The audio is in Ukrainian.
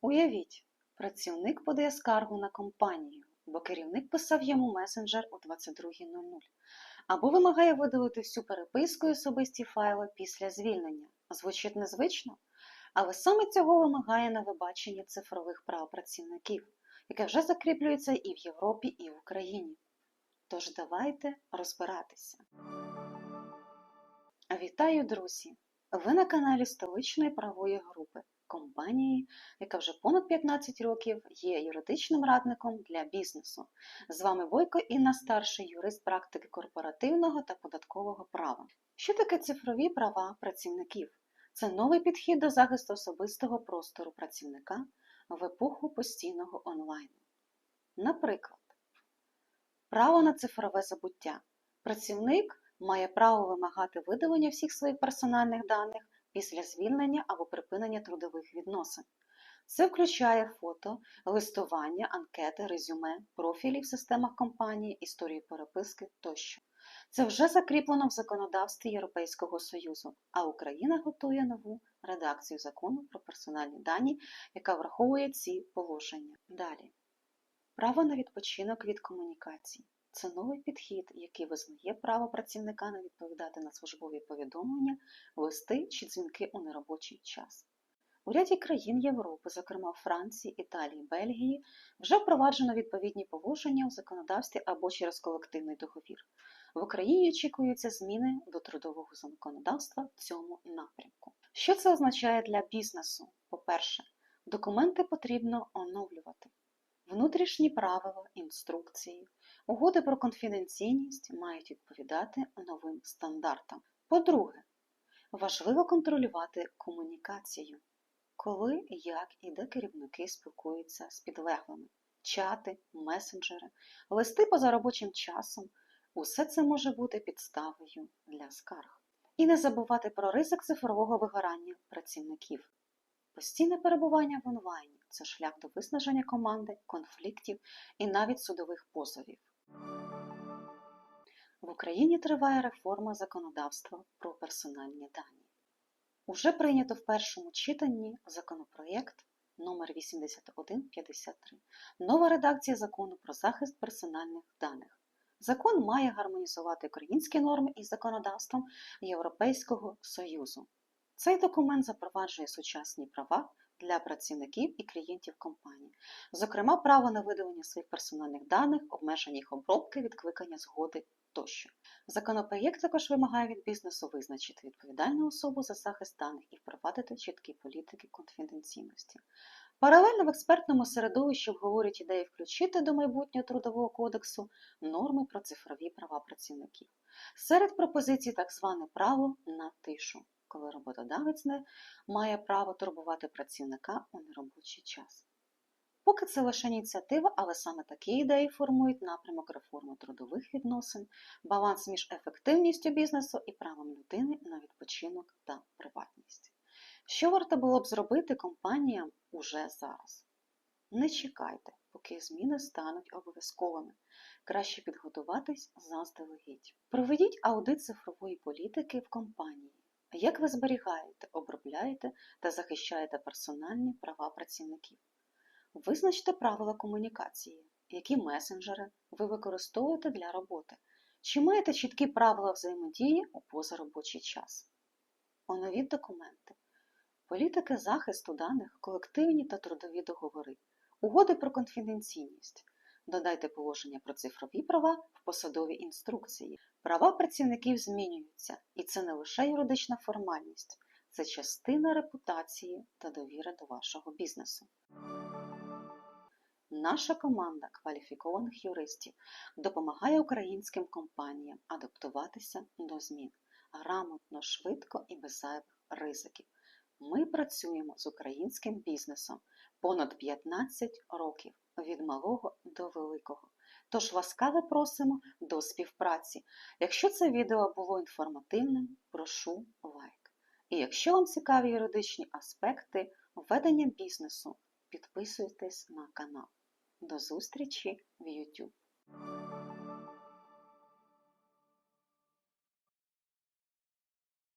Уявіть, працівник подає скаргу на компанію, бо керівник писав йому месенджер о 22.00, або вимагає видалити всю переписку і особисті файли після звільнення. Звучить незвично, але саме цього вимагає новобачення цифрових прав працівників, яке вже закріплюється і в Європі, і в Україні. Тож давайте розбиратися. Вітаю, друзі! Ви на каналі столичної правової групи компанії, яка вже понад 15 років є юридичним радником для бізнесу. З вами Бойко Інна старший юрист практики корпоративного та податкового права. Що таке цифрові права працівників? Це новий підхід до захисту особистого простору працівника в епоху постійного онлайну. Наприклад, право на цифрове забуття. Працівник має право вимагати видалення всіх своїх персональних даних після звільнення або припинення трудових відносин. Це включає фото, листування, анкети, резюме, профілі в системах компанії, історії переписки тощо. Це вже закріплено в законодавстві Європейського Союзу, а Україна готує нову редакцію закону про персональні дані, яка враховує ці положення. Далі. Право на відпочинок від комунікацій. Це новий підхід, який визнає право працівника не відповідати на службові повідомлення, листи чи дзвінки у неробочий час. У ряді країн Європи, зокрема Франції, Італії, Бельгії, вже впроваджено відповідні положення у законодавстві або через колективний договір. В Україні очікуються зміни до трудового законодавства в цьому напрямку. Що це означає для бізнесу? По-перше, документи потрібно оновлювати. Внутрішні правила, інструкції, угоди про конфіденційність мають відповідати новим стандартам. По-друге, важливо контролювати комунікацію, коли, як і де керівники спілкуються з підлеглими, чати, месенджери, листи поза робочим часом. Усе це може бути підставою для скарг. І не забувати про ризик цифрового вигорання працівників. Постійне перебування в онлайні це шлях до виснаження команди, конфліктів і навіть судових позовів. В Україні триває реформа законодавства про персональні дані. Уже прийнято в першому читанні законопроєкт номер 8153 нова редакція закону про захист персональних даних. Закон має гармонізувати українські норми із законодавством Європейського Союзу. Цей документ запроваджує сучасні права для працівників і клієнтів компанії, зокрема, право на видалення своїх персональних даних, обмеження їх обробки, відкликання згоди тощо. Законопроєкт також вимагає від бізнесу визначити відповідальну особу за захист даних і впровадити чіткі політики конфіденційності. Паралельно в експертному середовищі обговорюють ідеї включити до майбутнього трудового кодексу норми про цифрові права працівників. Серед пропозицій так зване право на тишу, коли роботодавець не має право турбувати працівника у неробочий час. Поки це лише ініціатива, але саме такі ідеї формують напрямок реформи трудових відносин, баланс між ефективністю бізнесу і правом людини на відпочинок та приватність. Що варто було б зробити компаніям уже зараз? Не чекайте, поки зміни стануть обов'язковими. Краще підготуватись заздалегідь. Проведіть аудит цифрової політики в компанії. Як ви зберігаєте, обробляєте та захищаєте персональні права працівників? Визначте правила комунікації, які месенджери ви використовуєте для роботи, чи маєте чіткі правила взаємодії у позаробочий час. Оновіть документи. Політики захисту даних, колективні та трудові договори, угоди про конфіденційність. Додайте положення про цифрові права в посадові інструкції. Права працівників змінюються, і це не лише юридична формальність, це частина репутації та довіри до вашого бізнесу. Наша команда кваліфікованих юристів допомагає українським компаніям адаптуватися до змін грамотно, швидко і без зайвих ризиків. Ми працюємо з українським бізнесом понад 15 років від малого до великого. Тож ласкаво просимо до співпраці. Якщо це відео було інформативним, прошу лайк. І якщо вам цікаві юридичні аспекти ведення бізнесу, підписуйтесь на канал. До зустрічі в YouTube.